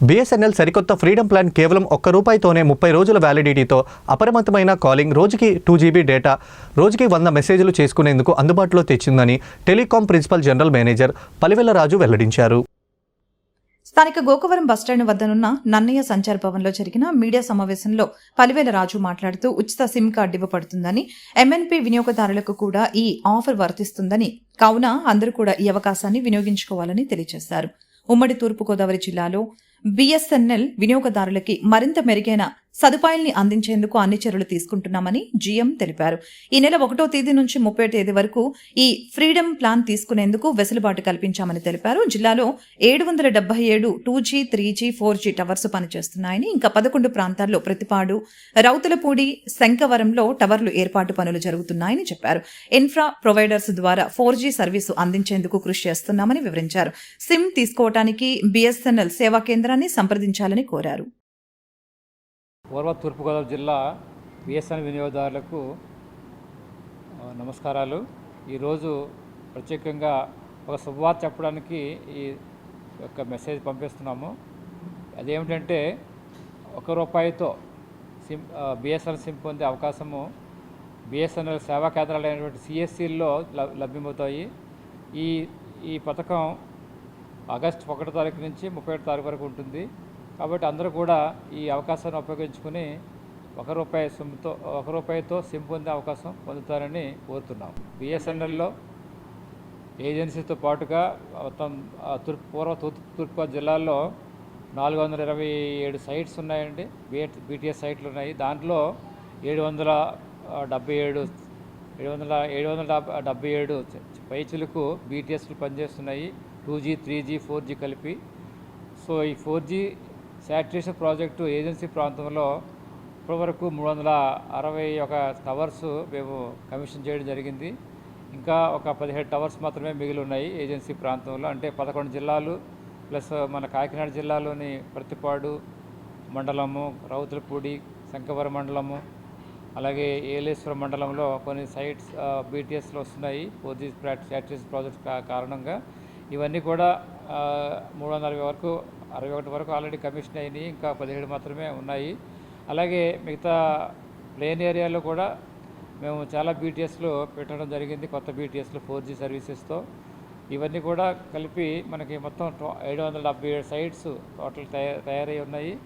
BSNL సరికొత్త freedom plan కేవలం ఒక్క రూపాయితోనే ముప్పై రోజుల వ్యాలిడిటీతో అపరిమితమైన కాలింగ్ రోజుకి టూ జీబీ డేటా రోజుకి వంద మెసేజ్లు చేసుకునేందుకు అందుబాటులో తెచ్చిందని telecom principal general manager Palivellaraju వెల్లడించారు. స్థానిక గోకవరం బస్టాండ్ వద్దనున్న నన్నయ్య సంచార భవన్లో జరిగిన మీడియా సమావేశంలో పలివేల రాజు మాట్లాడుతూ ఉచిత సిమ్ కార్డు ఇవ్వబడుతుందని ఎంఎన్పి వినియోగదారులకు కూడా ఈ ఆఫర్ వర్తిస్తుందని కావున అందరూ కూడా ఈ అవకాశాన్ని వినియోగించుకోవాలని తెలియజేశారు. ఉమ్మడి తూర్పుగోదావరి జిల్లాలో బీఎస్ఎన్ఎల్ వినియోగదారులకి మరింత మెరుగైన సదుపాయాల్ని అందించేందుకు అన్ని చర్యలు తీసుకుంటున్నామని జీఎం తెలిపారు. ఈ నెల ఒకటో తేదీ నుంచి ముప్పై తేదీ వరకు ఈ ఫ్రీడమ్ ప్లాన్ తీసుకునేందుకు వెసులుబాటు కల్పించామని తెలిపారు. జిల్లాలో ఏడు వందల డెబ్బై ఏడు two G three G four G towers పనిచేస్తున్నాయని ఇంకా పదకొండు ప్రాంతాల్లో ప్రతిపాడు రౌతులపూడి శంకవరంలో టవర్లు ఏర్పాటు పనులు జరుగుతున్నాయని చెప్పారు. ఇన్ఫ్రా ప్రొవైడర్స్ ద్వారా ఫోర్ జీ సర్వీసు అందించేందుకు కృషి చేస్తున్నామని వివరించారు. సిమ్ తీసుకోవటానికి బీఎస్ఎన్ఎల్ సేవా కేంద్రాన్ని సంప్రదించాలని కోరారు. పూర్వ తూర్పుగోదావరి జిల్లా బిఎస్ఎన్ వినియోగదారులకు నమస్కారాలు. ఈరోజు ప్రత్యేకంగా ఒక శుభవార్త చెప్పడానికి ఈ యొక్క మెసేజ్ పంపిస్తున్నాము. అదేమిటంటే ఒక రూపాయితో సిమ్ బిఎస్ఎన్ఎల్ సిమ్ పొందే అవకాశము బిఎస్ఎన్ఎల్ సేవా కేంద్రాలైనటువంటి సిఎస్సిల్లో లభ్యమవుతాయి. ఈ ఈ పథకం ఆగస్టు ఒకటో తారీఖు నుంచి ముప్పై ఒకటి తారీఖు వరకు ఉంటుంది. కాబట్టి అందరూ కూడా ఈ అవకాశాన్ని ఉపయోగించుకుని ఒక రూపాయి సిమ్తో ఒక రూపాయితో సిమ్ పొందే అవకాశం పొందుతారని కోరుతున్నాం. బిఎస్ఎన్ఎల్లో ఏజెన్సీతో పాటుగా మొత్తం తూర్పు పూర్వ తూర్పు తూర్పుగోదావరి జిల్లాల్లో నాలుగు వందల ఇరవై ఏడు సైట్స్ ఉన్నాయండి. బిఎట్ బీటీఎస్ సైట్లు ఉన్నాయి. దాంట్లో ఏడు వందల డెబ్బై ఏడు ఏడు వందల ఏడు వందల డెబ్బై ఏడు పైచులకు బీటీఎస్లు పనిచేస్తున్నాయి. Two G three G four G కలిపి. సో ఈ four G saturation project agency ప్రాంతంలో ఇప్పటివరకు మూడు వందల అరవై ఒక టవర్స్ మేము కమిషన్ చేయడం జరిగింది. ఇంకా ఒక పదిహేడు టవర్స్ మాత్రమే మిగిలి ఉన్నాయి ఏజెన్సీ ప్రాంతంలో. అంటే పదకొండు జిల్లాలు ప్లస్ మన కాకినాడ జిల్లాలోని ప్రతిపాడు మండలము రౌతులపూడి శంకవరం మండలము అలాగే ఏలేశ్వర మండలంలో కొన్ని సైట్స్ బీటీఎస్లో వస్తున్నాయి ఫోర్ జీ శాటిలైట్ ప్రాజెక్ట్ కారణంగా. ఇవన్నీ కూడా మూడు వందల అరవై వరకు అరవై ఒకటి వరకు ఆల్రెడీ కమిషన్ అయినాయి ఇంకా పదిహేడు మాత్రమే ఉన్నాయి. అలాగే మిగతా ప్లేన్ ఏరియాలో కూడా మేము చాలా బీటీఎస్లు పెట్టడం జరిగింది కొత్త బీటీఎస్లు ఫోర్ జీ సర్వీసెస్తో. ఇవన్నీ కూడా కలిపి మనకి మొత్తం టో- ఏడు వందల డెబ్బై ఏడు సైట్స్ టోటల్ తయారై ఉన్నాయి.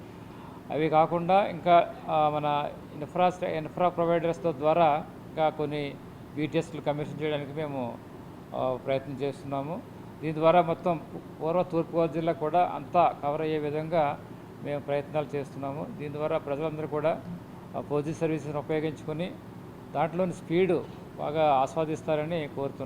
అవి కాకుండా ఇంకా మన ఇన్ఫ్రా ఇన్ఫ్రా ప్రొవైడర్స్తో ద్వారా ఇంకా కొన్ని బీటీఎస్లు కమిషన్ చేయడానికి మేము ప్రయత్నం చేస్తున్నాము. దీని ద్వారా మొత్తం పూర్వ తూర్పుగోదావరి జిల్లా కూడా అంతా కవర్ అయ్యే విధంగా మేము ప్రయత్నాలు చేస్తున్నాము. దీని ద్వారా ప్రజలందరూ కూడా ఫోర్ సర్వీసెస్ని ఉపయోగించుకొని దాంట్లోని స్పీడు బాగా ఆస్వాదిస్తారని కోరుతున్నాను